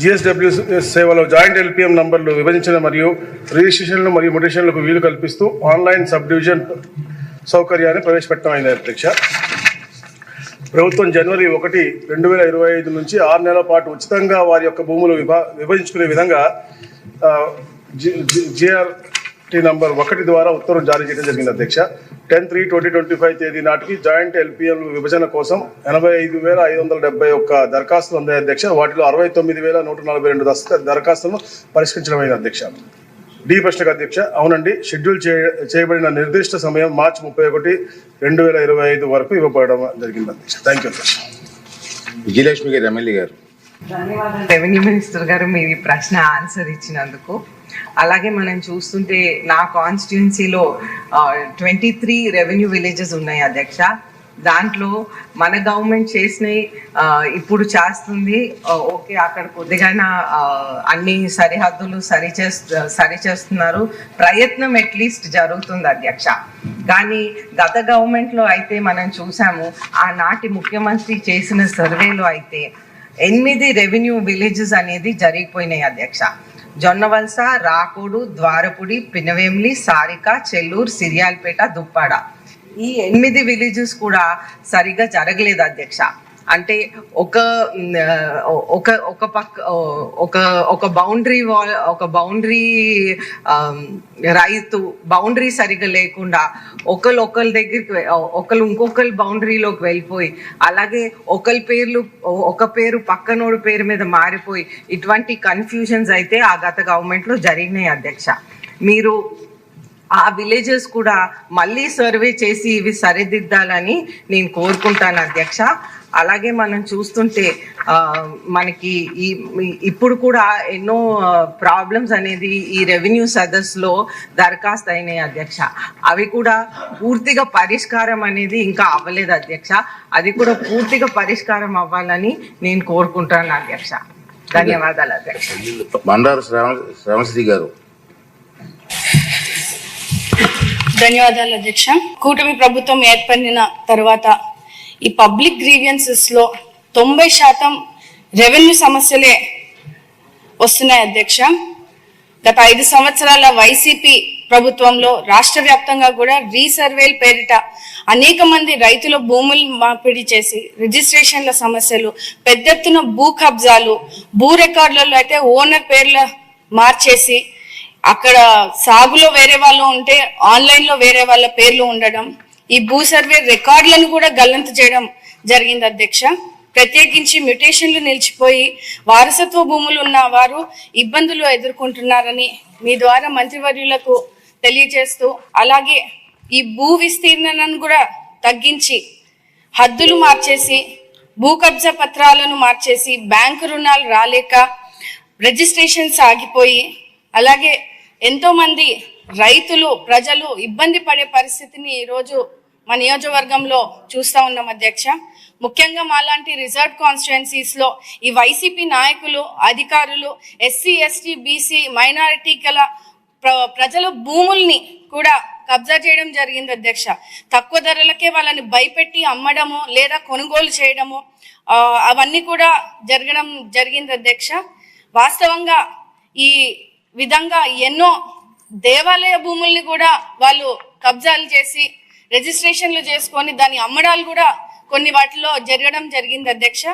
GSW సేవలో joint LPM నంబర్లు విభజించిన మరియు రిజిస్ట్రేషన్లు మరియు మొటేషన్లకు వీలు కల్పిస్తూ ఆన్లైన్ సబ్ డివిజన్ సౌకర్యాన్ని ప్రవేశపెట్టమైంది అధ్యక్ష. ప్రభుత్వం జనవరి ఒకటి రెండు వేల ఇరవై ఐదు నుంచి ఆరు నెలల పాటు ఉచితంగా వారి యొక్క భూములు విభా విభజించుకునే విధంగా జిఆర్ జిఆర్టీ నంబర్ ఒకటి ద్వారా ఉత్తర్వులు జారీ చేయడం జరిగింది అధ్యక్ష. Ten three twenty twenty five తేదీ నాటికి జాయింట్ ఎల్పిఎల్ విభజన కోసం ఎనభై ఐదు వేల ఐదు వందల డెబ్బై ఒక్క దరఖాస్తులు అందాయి అధ్యక్ష. వాటిలో అరవై తొమ్మిది వేల నూట నలభై రెండు దరఖాస్తులను పరిష్కరించడమైంది అధ్యక్ష. డి ప్రశ్నకు అధ్యక్ష అవునండి షెడ్యూల్ చేయ చేయబడిన నిర్దిష్ట సమయం మార్చి ముప్పై ఒకటి రెండు వేల ఇరవై ఐదు వరకు ఇవ్వబడడం జరిగింది అధ్యక్ష. థ్యాంక్ యూ అధ్యక్ష. విజయలక్ష్మి గారు ఎమ్మెల్యే గారు. ధన్యవాదాలు రెవెన్యూ మినిస్టర్ గారు మీరు ఈ ప్రశ్న ఆన్సర్ ఇచ్చినందుకు. అలాగే మనం చూస్తుంటే నా కాన్స్టిట్యున్సీలో ట్వంటీ త్రీ రెవెన్యూ విలేజెస్ ఉన్నాయి అధ్యక్ష. దాంట్లో మన గవర్నమెంట్ చేసినవి ఇప్పుడు చేస్తుంది. ఓకే అక్కడ కొద్దిగా అన్ని సరిహద్దులు సరి సరి చేస్తున్నారు. ప్రయత్నం అట్లీస్ట్ జరుగుతుంది అధ్యక్ష. కానీ గత గవర్నమెంట్లో అయితే మనం చూసాము ఆనాటి ముఖ్యమంత్రి చేసిన సర్వేలో అయితే ఎనిమిది రెవెన్యూ విలేజెస్ అనేది జరిగిపోయినాయి అధ్యక్ష. జొన్నవలస రాకూడు ద్వారపుడి పినవేమిలి సారిక చెల్లూరు సిరియాల్పేట దుప్పాడ. ఈ ఎనిమిది విలేజెస్ కూడా సరిగా జరగలేదు అధ్యక్ష. అంటే ఒక ఒక ఒక పక్క ఒక ఒక బౌండరీ వాల్ ఒక బౌండరీ రైతు బౌండరీ సరిగా లేకుండా ఒకళ్ళు ఒకరి దగ్గరికి ఒకరు ఇంకొకరి బౌండరీలోకి వెళ్ళిపోయి అలాగే ఒకరి పేర్లు ఒక పేరు పక్కనోడు పేరు మీద మారిపోయి ఇటువంటి కన్ఫ్యూజన్స్ అయితే ఆ గత గవర్నమెంట్లో జరిగినాయి అధ్యక్ష. మీరు ఆ విలేజెస్ కూడా మళ్ళీ సర్వే చేసి ఇవి సరిదిద్దాలని నేను కోరుకుంటాను అధ్యక్ష. అలాగే మనం చూస్తుంటే మనకి ఈ ఇప్పుడు కూడా ఎన్నో ప్రాబ్లమ్స్ అనేది ఈ రెవెన్యూ సదస్సులో దరఖాస్తు అయినాయి అధ్యక్ష. అవి కూడా పూర్తిగా పరిష్కారం అనేది ఇంకా అవ్వలేదు అధ్యక్ష. అది కూడా పూర్తిగా పరిష్కారం అవ్వాలని నేను కోరుకుంటాను అధ్యక్ష. ధన్యవాదాలు అధ్యక్ష. బండారు శ్రావ శ్రావణశ్రీ గారు. ధన్యవాదాలు అధ్యక్ష. కూటమి ప్రభుత్వం ఏర్పడిన తర్వాత ఈ పబ్లిక్ గ్రీవియన్సెస్లో తొంభై శాతం రెవెన్యూ సమస్యలే వస్తున్నాయి అధ్యక్ష. గత ఐదు సంవత్సరాల వైసీపీ ప్రభుత్వంలో రాష్ట్ర వ్యాప్తంగా కూడా రీసర్వేల్ పేరిట అనేక మంది రైతుల భూములు మార్పిడి చేసి రిజిస్ట్రేషన్ల సమస్యలు పెద్ద ఎత్తున భూ కబ్జాలు భూ రికార్డులలో అయితే ఓనర్ పేర్ల మార్చేసి అక్కడ సాగులో వేరే వాళ్ళు ఉంటే ఆన్లైన్లో వేరే వాళ్ళ పేర్లు ఉండడం ఈ భూ సర్వే రికార్డులను కూడా గల్లంతు చేయడం జరిగింది అధ్యక్ష. ప్రత్యేకించి మ్యుటేషన్లు నిలిచిపోయి వారసత్వ భూములు ఉన్న వారు ఇబ్బందులు ఎదుర్కొంటున్నారని మీ ద్వారా మంత్రివర్యులకు తెలియజేస్తూ అలాగే ఈ భూ విస్తీర్ణను కూడా తగ్గించి హద్దులు మార్చేసి భూ కబ్జా పత్రాలను మార్చేసి బ్యాంకు రుణాలు రాలేక రిజిస్ట్రేషన్స్ ఆగిపోయి అలాగే ఎంతోమంది రైతులు ప్రజలు ఇబ్బంది పడే పరిస్థితిని ఈరోజు మా నియోజకవర్గంలో చూస్తా ఉన్నాం అధ్యక్ష. ముఖ్యంగా మాలాంటి రిజర్వ్ కాన్స్టిట్యున్సీస్లో ఈ వైసీపీ నాయకులు అధికారులు ఎస్సీ ఎస్టీ బీసీ మైనారిటీ గల ప్ర- ప్రజల భూముల్ని కూడా కబ్జా చేయడం జరిగింది అధ్యక్ష. తక్కువ ధరలకే వాళ్ళని భయపెట్టి అమ్మడము లేదా కొనుగోలు చేయడము అవన్నీ కూడా జరగడం జరిగింది అధ్యక్ష. వాస్తవంగా ఈ విధంగా ఎన్నో దేవాలయ భూముల్ని కూడా వాళ్ళు కబ్జాలు చేసి రిజిస్ట్రేషన్లు చేసుకొని దాని అమ్మడాలు కూడా కొన్ని వాటిలో జరగడం జరిగింది అధ్యక్ష.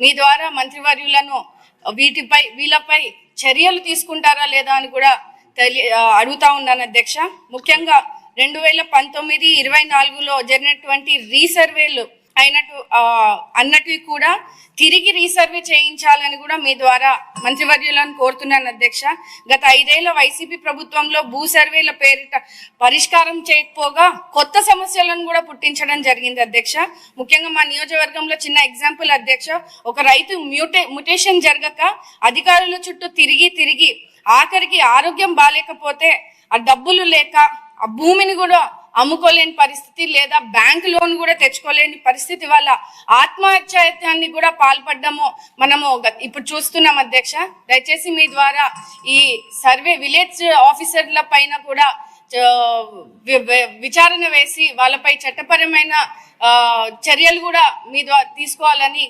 మీ ద్వారా మంత్రివర్యులను వీటిపై వీళ్ళపై చర్యలు తీసుకుంటారా లేదా అని కూడా తెలి అడుగుతా ఉన్నాను అధ్యక్ష. ముఖ్యంగా రెండు వేల పంతొమ్మిది ఇరవై నాలుగులో జరిగినటువంటి రీసర్వేలు అయినట్టు అన్నట్టు అన్నటివి కూడా తిరిగి రీసర్వే చేయించాలని కూడా మీ ద్వారా మంత్రివర్యులను కోరుతున్నాను అధ్యక్ష. గత ఐదేళ్ళ వైసీపీ ప్రభుత్వంలో భూ సర్వేల పేరిట పరిష్కారం చేయకపోగా కొత్త సమస్యలను కూడా పుట్టించడం జరిగింది అధ్యక్ష. ముఖ్యంగా మా నియోజకవర్గంలో చిన్న ఎగ్జాంపుల్ అధ్యక్ష. ఒక రైతు మ్యూటే మ్యుటేషన్ జరగక అధికారుల చుట్టూ తిరిగి తిరిగి ఆఖరికి ఆరోగ్యం బాగాలేకపోతే ఆ డబ్బులు లేక ఆ భూమిని కూడా అమ్ముకోలేని పరిస్థితి లేదా బ్యాంక్ లోన్ కూడా తెచ్చుకోలేని పరిస్థితి వల్ల ఆత్మహత్యాన్ని కూడా పాల్పడ్డము మనము ఇప్పుడు చూస్తున్నాం అధ్యక్ష. దయచేసి మీ ద్వారా ఈ సర్వే విలేజ్ ఆఫీసర్ల పైన కూడా విచారణ వేసి వాళ్ళపై చట్టపరమైన చర్యలు కూడా మీ ద్వారా తీసుకోవాలని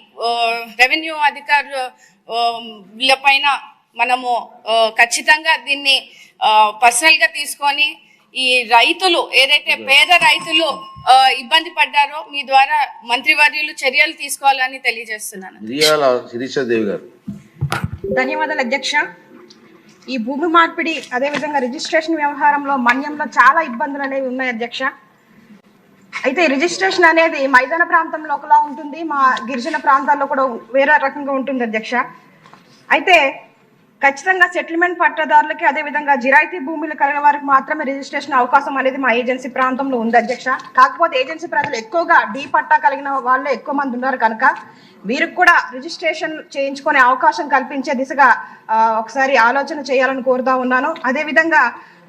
రెవెన్యూ అధికారుల పైన మనము ఖచ్చితంగా దీన్ని పర్సనల్గా తీసుకొని ఈ రైతులు ఏదైతే పేద రైతులు ఇబ్బంది పడ్డారో మీ ద్వారా మంత్రివర్యులు చర్యలు తీసుకోవాలని తెలియజేస్తున్నాను. ధన్యవాదాలు అధ్యక్ష. ఈ భూమి మార్పిడి అదేవిధంగా రిజిస్ట్రేషన్ వ్యవహారంలో మన్యంలో చాలా ఇబ్బందులు అనేవి ఉన్నాయి అధ్యక్ష. అయితే రిజిస్ట్రేషన్ అనేది మైదాన ప్రాంతంలో ఒకలా ఉంటుంది మా గిరిజన ప్రాంతాల్లో కూడా వేరే రకంగా ఉంటుంది అధ్యక్ష. అయితే ఖచ్చితంగా సెటిల్మెంట్ పట్టదారులకి అదేవిధంగా జిరాయితీ భూములు కలిగిన వారికి మాత్రమే రిజిస్ట్రేషన్ అవకాశం అనేది మా ఏజెన్సీ ప్రాంతంలో ఉంది అధ్యక్ష. కాకపోతే ఏజెన్సీ ప్రజలు ఎక్కువగా డీ పట్టా కలిగిన వాళ్ళే ఎక్కువ మంది ఉన్నారు కనుక వీరికి కూడా రిజిస్ట్రేషన్ చేయించుకునే అవకాశం కల్పించే దిశగా ఒకసారి ఆలోచన చేయాలని కోరుతా ఉన్నాను. అదేవిధంగా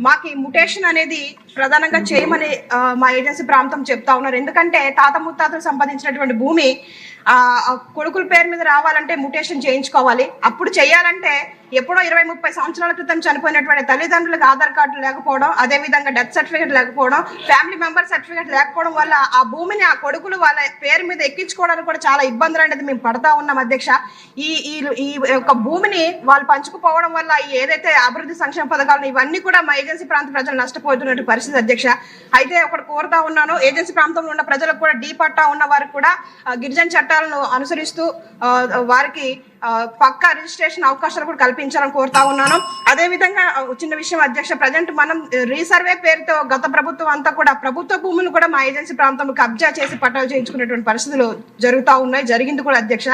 మాకు ఈ ముటేషన్ అనేది ప్రధానంగా చేయమని మా ఏజెన్సీ ప్రాంతం చెప్తా ఉన్నారు. ఎందుకంటే తాత ముత్తాతలు సంపాదించినటువంటి భూమి కొడుకుల పేరు మీద రావాలంటే ముటేషన్ చేయించుకోవాలి. అప్పుడు చేయాలంటే ఎప్పుడో ఇరవై ముప్పై సంవత్సరాల క్రితం చనిపోయినటువంటి తల్లిదండ్రులకు ఆధార్ కార్డు లేకపోవడం అదే విధంగా డెత్ సర్టిఫికేట్ లేకపోవడం ఫ్యామిలీ మెంబర్ సర్టిఫికేట్ లేకపోవడం వల్ల ఆ భూమిని ఆ కొడుకులు వాళ్ళ పేరు మీద ఎక్కించుకోవడానికి కూడా చాలా ఇబ్బందులు అనేది మేము పడతా ఉన్నాం అధ్యక్ష. ఈ ఈ ఈ యొక్క భూమిని వాళ్ళు పంచుకుపోవడం వల్ల ఏదైతే అభివృద్ధి సంక్షేమ పథకాలు ఇవన్నీ కూడా మై ఏజెన్సీ ప్రాంత ప్రజలు నష్టపోతున్నట్టు పరిస్థితి అధ్యక్ష. అయితే ఒకటి కోరుతా ఉన్నాను ఏజెన్సీ ప్రాంతంలో ఉన్న ప్రజలకు కూడా డీ పట్టా ఉన్న వారికి కూడా గిరిజన చట్టాలను అనుసరిస్తూ ఆ, వారికి పక్కా రిజిస్ట్రేషన్ అవకాశాలు కూడా కల్పించాలని కోరుతా ఉన్నాను. అదే విధంగా చిన్న విషయం అధ్యక్ష ప్రజెంట్ మనం రీసర్వే పేరుతో గత ప్రభుత్వం అంతా కూడా ప్రభుత్వ భూములు కూడా మా ఏజెన్సీ ప్రాంతంలో కబ్జా చేసి పట్టాలు చేయించుకునేటువంటి పరిస్థితులు జరుగుతూ ఉన్నాయి. జరిగింది కూడా అధ్యక్ష.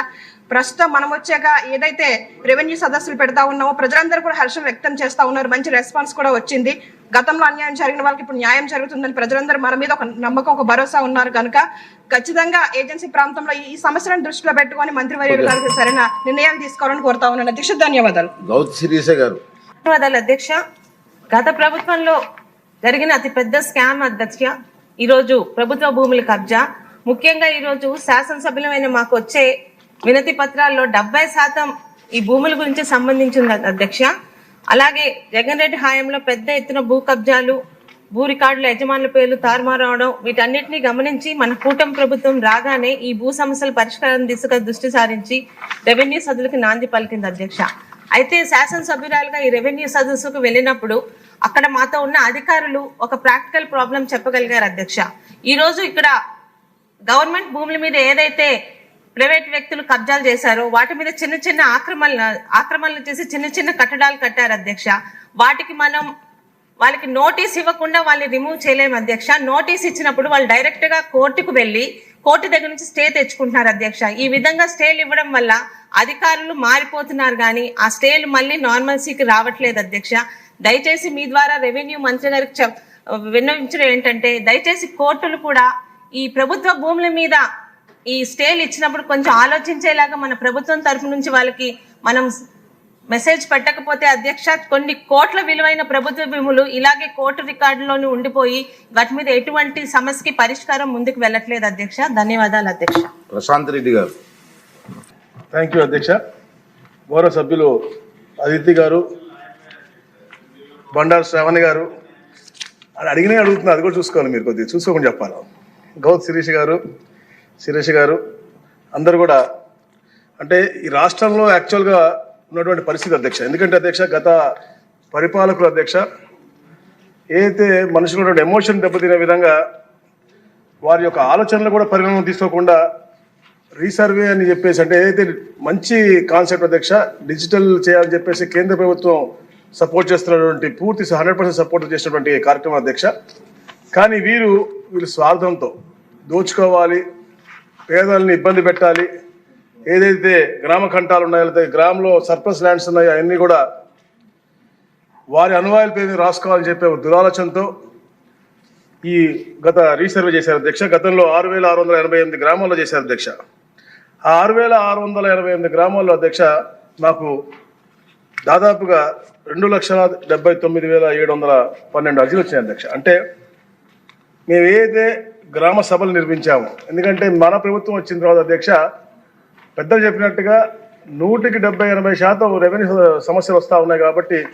ప్రస్తుతం మనం వచ్చాక ఏదైతే రెవెన్యూ సదస్సులు పెడతా ఉన్నామో ప్రజలందరూ కూడా హర్షం వ్యక్తం చేస్తా ఉన్నారు. మంచి రెస్పాన్స్ కూడా వచ్చింది. గతంలో అన్యాయం జరిగిన వాళ్ళకి ఇప్పుడు న్యాయం జరుగుతుందని ప్రజలందరూ మన మీద ఒక నమ్మకం ఒక భరోసా ఉన్నారు కనుక ఖచ్చితంగా ఏజెన్సీ ప్రాంతంలో ఈ సమస్యలను దృష్టిలో పెట్టుకొని మంత్రివర్యులు గారికి సరైన నిర్ణయాలు తీసుకోవాలని కోరుతా ఉన్నాను. అధ్యక్ష ధన్యవాదాలు. గారు. ధన్యవాదాలు అధ్యక్ష. గత ప్రభుత్వంలో జరిగిన అతి పెద్ద స్కామ్ అధ్యక్ష ఈరోజు ప్రభుత్వ భూముల కబ్జా. ముఖ్యంగా ఈరోజు శాసనసభ్యులమైన మాకు వచ్చే వినతి పత్రాల్లో డెబ్బై శాతం ఈ భూముల గురించి సంబంధించింది అధ్యక్ష. అలాగే జగన్ రెడ్డి హయాంలో పెద్ద ఎత్తున భూ కబ్జాలు భూ రికార్డుల యజమానుల పేర్లు తారుమారు అవడం వీటన్నిటిని గమనించి మన కూటమి ప్రభుత్వం రాగానే ఈ భూ సమస్యల పరిష్కారం దిశగా దృష్టి సారించి రెవెన్యూ సదులకు నాంది పలికింది అధ్యక్ష. అయితే శాసనసభ్యురాలుగా ఈ రెవెన్యూ సదస్సుకు వెళ్ళినప్పుడు అక్కడ మాతో ఉన్న అధికారులు ఒక ప్రాక్టికల్ ప్రాబ్లం చెప్పగలిగారు అధ్యక్ష. ఈరోజు ఇక్కడ గవర్నమెంట్ భూముల మీద ఏదైతే ప్రైవేట్ వ్యక్తులు కబ్జాలు చేశారు. వాటి మీద చిన్న చిన్న ఆక్రమణ ఆక్రమణలు చేసి చిన్న చిన్న కట్టడాలు కట్టారు అధ్యక్ష. వాటికి మనం వాళ్ళకి నోటీస్ ఇవ్వకుండా వాళ్ళని రిమూవ్ చేయలేము అధ్యక్ష. నోటీస్ ఇచ్చినప్పుడు వాళ్ళు డైరెక్ట్గా కోర్టుకు వెళ్ళి కోర్టు దగ్గర నుంచి స్టే తెచ్చుకుంటున్నారు అధ్యక్ష. ఈ విధంగా స్టేలు ఇవ్వడం వల్ల అధికారులు మారిపోతున్నారు కానీ ఆ స్టేలు మళ్ళీ నార్మల్సీకి రావట్లేదు అధ్యక్ష. దయచేసి మీ ద్వారా రెవెన్యూ మంత్రి గారికి విన్నవించడం ఏంటంటే దయచేసి కోర్టులు కూడా ఈ ప్రభుత్వ భూముల మీద ఈ స్టేలు ఇచ్చినప్పుడు కొంచెం ఆలోచించేలాగా మన ప్రభుత్వం తరఫు నుంచి వాళ్ళకి మనం మెసేజ్ పెట్టకపోతే అధ్యక్ష కొన్ని కోట్ల విలువైన ప్రభుత్వ భూములు ఇలాగే కోర్టు రికార్డులోనే ఉండిపోయి వాటి మీద ఎటువంటి సమస్యకి పరిష్కారం ముందుకు వెళ్ళట్లేదు అధ్యక్ష. ధన్యవాదాలు అధ్యక్ష. ప్రశాంత్ రెడ్డి గారు. థ్యాంక్ యూ అధ్యక్ష. గౌరవ సభ్యులు అదితి గారు బండారు శ్రావణి గారు. అది అడిగినే అడుగుతున్నా అది కూడా చూసుకోవాలి మీరు కొద్దిగా. చూసుకోకుండా చెప్పాలి. గౌత్ శిరీష్ గారు శిరీష్ గారు అందరు కూడా అంటే ఈ రాష్ట్రంలో యాక్చువల్గా ఉన్నటువంటి పరిస్థితి అధ్యక్ష ఎందుకంటే అధ్యక్ష గత పరిపాలకుల అధ్యక్ష ఏదైతే మనుషులు ఎమోషన్ దెబ్బతినే విధంగా వారి యొక్క ఆలోచనలు కూడా పరిణామం తీసుకోకుండా రీసర్వే అని చెప్పేసి అంటే ఏదైతే మంచి కాన్సెప్ట్ అధ్యక్ష డిజిటల్ చేయాలని చెప్పేసి కేంద్ర ప్రభుత్వం సపోర్ట్ చేస్తున్నటువంటి పూర్తి హండ్రెడ్ పర్సెంట్ సపోర్ట్ చేసినటువంటి కార్యక్రమం అధ్యక్ష. కానీ వీరు వీళ్ళు స్వార్థంతో దోచుకోవాలి పేదల్ని ఇబ్బంది పెట్టాలి. ఏదైతే గ్రామ కంఠాలు ఉన్నాయో లేకపోతే గ్రామంలో సర్ప్లస్ ల్యాండ్స్ ఉన్నాయో అవన్నీ కూడా వారి అనువాయిల పేరు రాసుకోవాలని చెప్పే దురాలోచనతో ఈ గత రీసర్వే చేశారు అధ్యక్ష. గతంలో ఆరు వేల ఆరు వందల ఎనభై ఎనిమిది గ్రామాల్లో చేశారు అధ్యక్ష. ఆ ఆరు వేల ఆరు వందల ఎనభై ఎనిమిది గ్రామాల్లో అధ్యక్ష మాకు దాదాపుగా రెండు లక్షల డెబ్బై తొమ్మిది వేల ఏడు వందల పన్నెండు అర్జీలు వచ్చినాయి అధ్యక్ష. అంటే మేము ఏదైతే గ్రామ సభలు నిర్మించాము. ఎందుకంటే మన ప్రభుత్వం వచ్చిన తర్వాత అధ్యక్ష పెద్దలు చెప్పినట్టుగా నూటికి డెబ్బై ఎనభై శాతం రెవెన్యూ సమస్యలు వస్తూ ఉన్నాయి కాబట్టి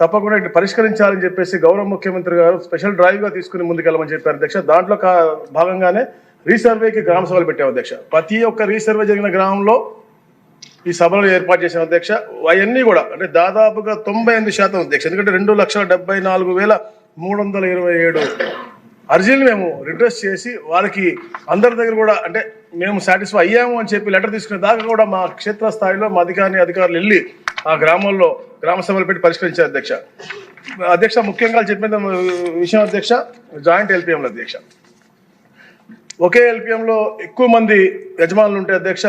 తప్పకుండా ఇటు పరిష్కరించాలని చెప్పేసి గౌరవ ముఖ్యమంత్రి గారు స్పెషల్ డ్రైవ్గా తీసుకుని ముందుకెళ్ళమని చెప్పారు అధ్యక్ష. దాంట్లో కా- భాగంగానే రీసర్వేకి గ్రామ సభలు పెట్టాము అధ్యక్ష. ప్రతి ఒక్క రీసర్వే జరిగిన గ్రామంలో ఈ సభలు ఏర్పాటు చేసిన అధ్యక్ష. అవన్నీ కూడా అంటే దాదాపుగా తొంభై ఎనిమిది శాతం అధ్యక్ష. ఎందుకంటే రెండు లక్షల డెబ్బై నాలుగు వేల మూడు వందల ఇరవై ఏడు అర్జీలు మేము రిక్వెస్ట్ చేసి వాళ్ళకి అందరి దగ్గర కూడా అంటే మేము సాటిస్ఫై అయ్యాము అని చెప్పి లెటర్ తీసుకునే దాకా కూడా మా క్షేత్ర స్థాయిలో మా అధికారిని అధికారులు వెళ్ళి ఆ గ్రామంలో గ్రామ సభలు పెట్టి పరిష్కరించారు అధ్యక్ష. అధ్యక్ష ముఖ్యంగా చెప్పిన విషయం అధ్యక్ష జాయింట్ ఎల్పిఎంల అధ్యక్ష. ఒకే ఎల్పిఎంలో ఎక్కువ మంది యజమానులు ఉంటే అధ్యక్ష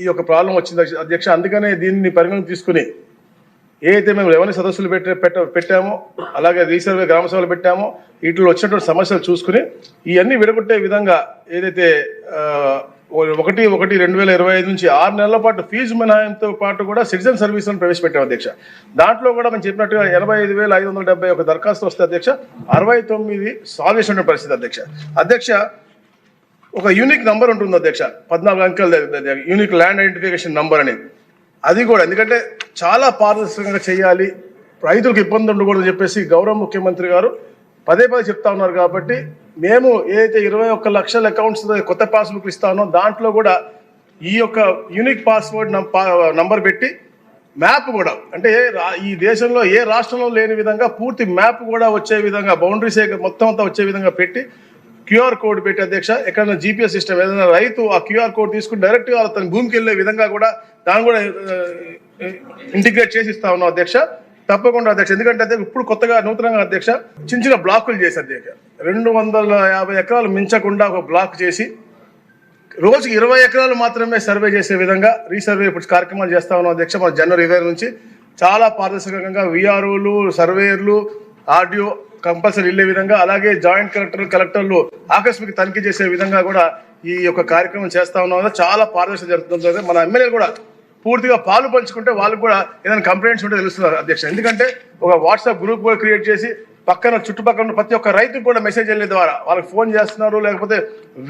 ఈ యొక్క ప్రాబ్లం వచ్చింది అధ్యక్ష. అందుకనే దీన్ని పరిగణన తీసుకుని ఏదైతే మేము రెవెన్యూ సదస్సులు పెట్టే పెట్ట పెట్టామో అలాగే రీసర్వే గ్రామ సభలు పెట్టామో వీటిలో వచ్చినటువంటి సమస్యలు చూసుకుని ఇవన్నీ విడగొట్టే విధంగా ఏదైతే ఒకటి ఒకటి రెండు వేల ఇరవై ఐదు నుంచి ఆరు నెలల పాటు ఫీజు మినహాయంతో పాటు కూడా సిటిజన్ సర్వీసులను ప్రవేశపెట్టాం అధ్యక్ష. దాంట్లో కూడా మేము చెప్పినట్టుగా ఎనభై ఐదు వేల ఐదు వందల డెబ్బై ఒక దరఖాస్తు వస్తే అధ్యక్ష అరవై తొమ్మిది సాల్వ్ చేసిన పరిస్థితి అధ్యక్ష. అధ్యక్ష ఒక యూనిక్ నంబర్ ఉంటుంది అధ్యక్ష పద్నాలుగు అంకెల యూనిక్ ల్యాండ్ ఐడెంటిఫికేషన్ నంబర్ అనేది. అది కూడా ఎందుకంటే చాలా పారదర్శకంగా చేయాలి. రైతులకు ఇబ్బంది ఉండకూడదు చెప్పేసి గౌరవ ముఖ్యమంత్రి గారు పదే పదే చెప్తా ఉన్నారు కాబట్టి మేము ఏదైతే ఇరవై ఒక్క లక్షల అకౌంట్స్ కొత్త పాస్బుక్ ఇస్తానో దాంట్లో కూడా ఈ యొక్క యూనిక్ పాస్వర్డ్ నంబర్ పెట్టి మ్యాప్ కూడా అంటే ఏ రా- ఈ దేశంలో ఏ రాష్ట్రంలో లేని విధంగా పూర్తి మ్యాప్ కూడా వచ్చే విధంగా బౌండరీస్ మొత్తం అంతా వచ్చే విధంగా పెట్టి క్యూఆర్ కోడ్ పెట్టి అధ్యక్ష ఎక్కడైనా జీపీఎస్ సిస్టమ్ ఏదైనా రైతు ఆ క్యూఆర్ కోడ్ తీసుకుని డైరెక్ట్గా తన భూమికి వెళ్ళే విధంగా కూడా దాన్ని కూడా ఇంటిగ్రేట్ చేసి ఇస్తా ఉన్నాం అధ్యక్ష. తప్పకుండా అధ్యక్ష. ఎందుకంటే అధ్యక్ష ఇప్పుడు కొత్తగా నూతనంగా అధ్యక్ష చిన్న చిన్న బ్లాకులు చేసి అధ్యక్ష. రెండు వందల యాభై ఎకరాలు మించకుండా ఒక బ్లాక్ చేసి రోజుకి ఇరవై ఎకరాలు మాత్రమే సర్వే చేసే విధంగా రీసర్వే ఇప్పుడు కార్యక్రమాలు చేస్తా ఉన్నాం అధ్యక్ష మన జనవరి ఇరవై నుంచి. చాలా పారదర్శకంగా విఆర్ఓలు సర్వేయర్లు ఆర్డిఓ కంపల్సరీ వెళ్ళే విధంగా అలాగే జాయింట్ కలెక్టర్ కలెక్టర్లు ఆకస్మిక తనిఖీ చేసే విధంగా కూడా ఈ యొక్క కార్యక్రమం చేస్తా ఉన్నాం. చాలా పారదర్శక జరుగుతుంది మన ఎమ్మెల్యేలు కూడా పూర్తిగా పాలు పంచుకుంటే వాళ్ళకు కూడా ఏదైనా కంప్లైంట్స్ ఉంటే తెలుస్తున్నారు అధ్యక్ష. ఎందుకంటే ఒక వాట్సాప్ గ్రూప్ కూడా క్రియేట్ చేసి పక్కన చుట్టుపక్కల ఉన్న ప్రతి ఒక్క రైతుకు కూడా మెసేజ్ వెళ్ళే ద్వారా వాళ్ళకి ఫోన్ చేస్తున్నారు లేకపోతే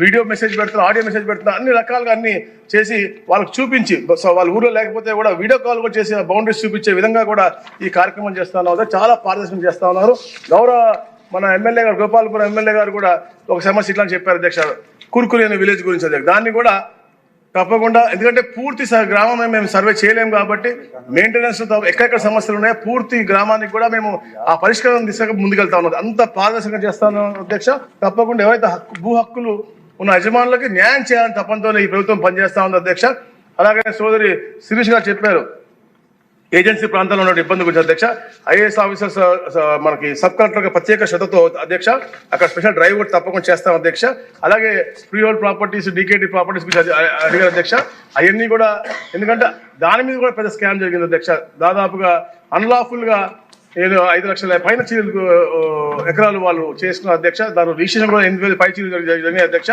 వీడియో మెసేజ్ పెడుతున్నారు ఆడియో మెసేజ్ పెడుతున్నారు అన్ని రకాలుగా అన్ని చేసి వాళ్ళకి చూపించి వాళ్ళ ఊర్లో లేకపోతే కూడా వీడియో కాల్ కూడా చేసి బౌండరీస్ చూపించే విధంగా కూడా ఈ కార్యక్రమం చేస్తా ఉన్నారు. చాలా పారదర్శకం చేస్తా ఉన్నారు. గౌరవ మన ఎమ్మెల్యే గారు గోపాలపురం ఎమ్మెల్యే గారు కూడా ఒక సమస్య ఇట్లా అని చెప్పారు అధ్యక్ష. కుర్కురి అనే విలేజ్ గురించి అధ్యక్ష. దాన్ని కూడా తప్పకుండా. ఎందుకంటే పూర్తి స- గ్రామమే మేము సర్వే చేయలేము కాబట్టి మెయింటెనెన్స్ ఎక్కడెక్కడ సమస్యలు ఉన్నాయో పూర్తి గ్రామానికి కూడా మేము ఆ పరిష్కారం దిశగా ముందుకెళ్తా ఉన్నది అంత పారదర్శకంగా చేస్తాను అధ్యక్ష. తప్పకుండా ఎవరైతే హక్కు భూ హక్కులు ఉన్న యజమానులకి న్యాయం చేయాలని తప్పంతో ఈ ప్రభుత్వం పనిచేస్తా ఉంది అధ్యక్ష. అలాగే సోదరి శిరీష్ గారు చెప్పారు. ఏజెన్సీ ప్రాంతాల్లో ఉన్న ఇబ్బంది గురించి అధ్యక్ష. ఐఏఎస్ ఆఫీసర్స్ మనకి సబ్ కలెక్టర్ ప్రత్యేక శ్రద్ధతో అధ్యక్ష అక్కడ స్పెషల్ డ్రైవ్ కూడా తప్పకుండా చేస్తాం అధ్యక్ష. అలాగే free hold properties DKT properties గురించి అడిగారు అధ్యక్ష. అవన్నీ కూడా ఎందుకంటే దాని మీద కూడా పెద్ద స్కామ్ జరిగింది అధ్యక్ష. దాదాపుగా అన్లాఫుల్గా ఏదో ఐదు లక్షల పైన చీరలు ఎకరాలు వాళ్ళు చేసుకున్న అధ్యక్ష దాని రిజిస్ట్రేషన్ కూడా ఎనిమిది వేల పై చీరలు జరిగినాయి అధ్యక్ష.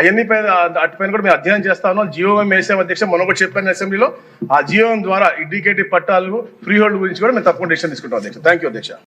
అవన్నీ పైన అటుపైన కూడా మేము అధ్యయనం చేస్తాను జియోఎం వేసాం అధ్యక్ష మొన్న కూడా చెప్పాను అసెంబ్లీలో. ఆ జియోఎం ద్వారా ఇండికేటివ్ పట్టాలు ఫ్రీ హోల్డ్ గురించి కూడా మేము తప్పకుండా డిసిషన్ తీసుకుంటాం అధ్యక్ష. థ్యాంక్ యూ అధ్యక్ష.